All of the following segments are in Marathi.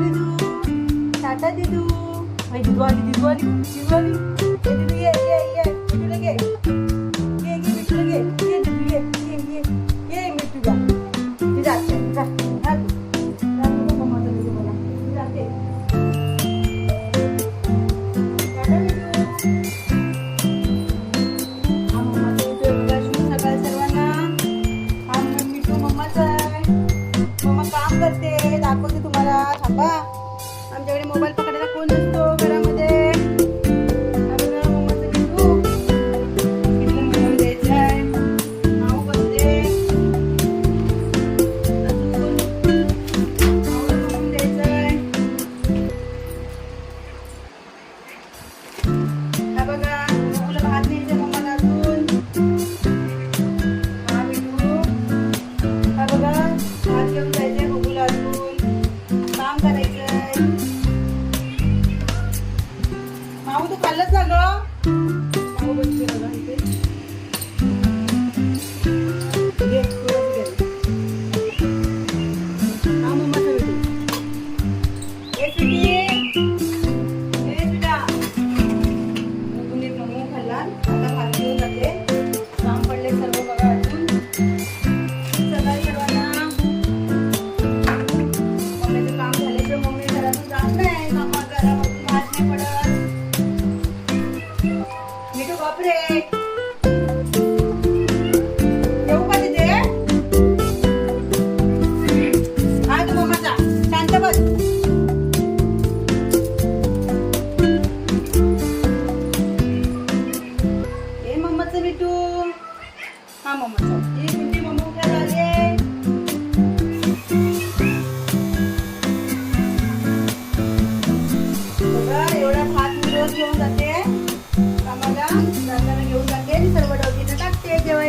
टाटा दिदू टाटा दिदू आई दिदू आली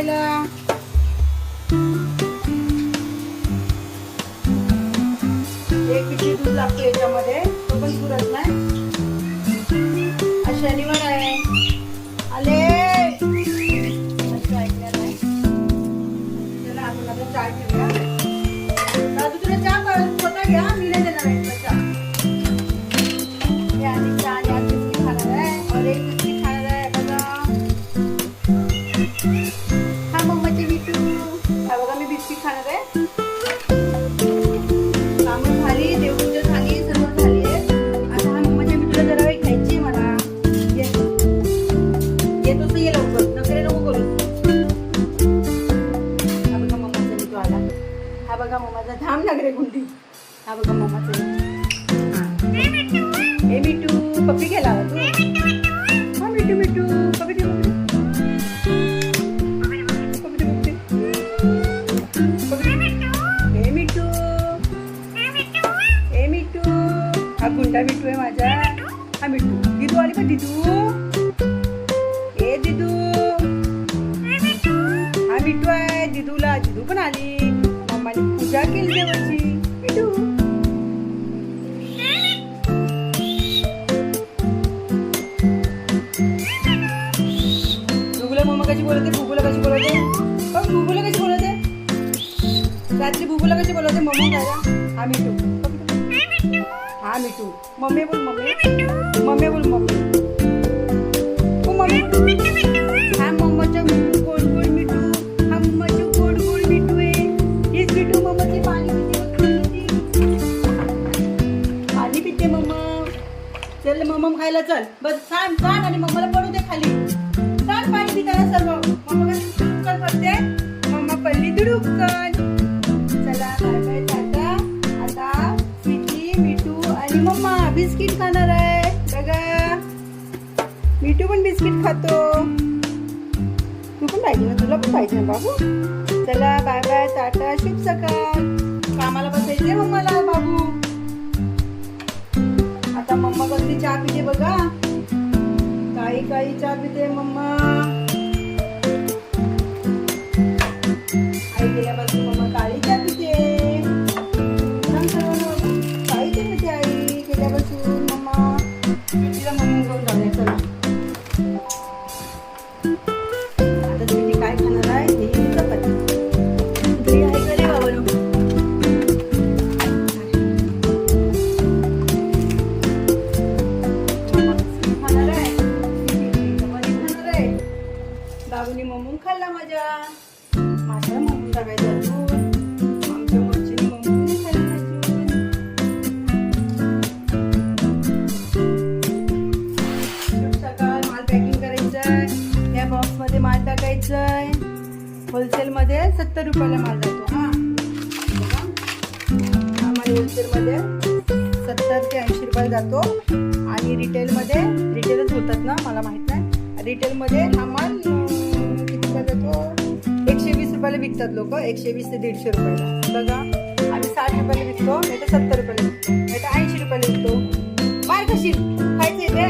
करायला एक किती दूध लागतो याच्यामध्ये? तो पण पुरत नाही. आज शनिवार आहे. आले. असं ऐकलं नाही. चला आपण आता चाय ठेवूया पप्पी गेला होता तू. हा मिठू मिठू. पप्पी दे हे मिठू. हे मिठू. हा गुंडा मिठू आहे माझा. हा मिठू. दिदू आली का दिदू. हे दिदू. हा मिठू आहे. दिदूला दिदू पण आली. मम्माने पूजा केली देवाची. मिठू. बुबुला मम्मा कशी बोलते? बुबुला कशी बघ बुबुला कशी बोलवते रात्री बुबुला कशी बोलवते मम्मी काय हा मिठू. हा मिठू. मम्मी बोल मम्मी. मम्मी बोल मम्मी. हो मम्मी? बोल. हा मम्माचं मिठू गोड गोड मिठू. हा मम्माचं गोड गोड मिठू आहे. हेच मिठू मम्माचे पाणी पिते पाणी पिते. पाणी मम्मा. चल मम्मा खायला चल. बस सांग सांग आणि मम्माला पडू दे खाली. सांग करा सर्व मम्मा कशी दुडुपकन करते मम्मा पडली दुडुपकन चला बाय बाय टाटा. आता स्वीटी मिठू आणि मम्मा बिस्किट खाणार आहे. बघा. मिठू पण बिस्किट खातो. तू पण पाहिजे ना तुला पण पाहिजे ना बाबू? चला बाय बाय टाटा शुभ सकाळ. कामाला बसायचे मम्माला बाबू. आता मम्मा कसली चहा पिते बघा. काही काही चहा पिते मम्मा. सत्तर रुपयाला माल जातो. हा. आम्हाला सत्तर ते ऐंशी रुपयाला जातो. आणि रिटेलमध्ये रिटेलच होतात ना मला माहीत नाही. रिटेलमध्ये हा माल कितीला जातो? एकशे वीस रुपयाला विकतात लोक. एकशे वीस ते दीडशे रुपयाला. बघा. आम्ही साठ रुपयाला विकतो नाही तर सत्तर रुपयाला विकतो नाही तर ऐंशी रुपयाला विकतो. बाय कशी? खायचं ते?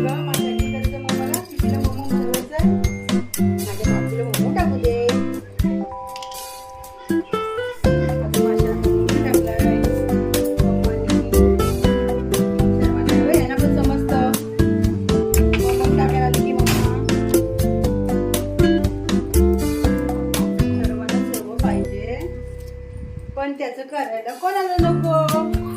बघा माझ्या करायचं तिला मोमो बनवायचं आहे? पण त्याचं करायला कोणाला नको?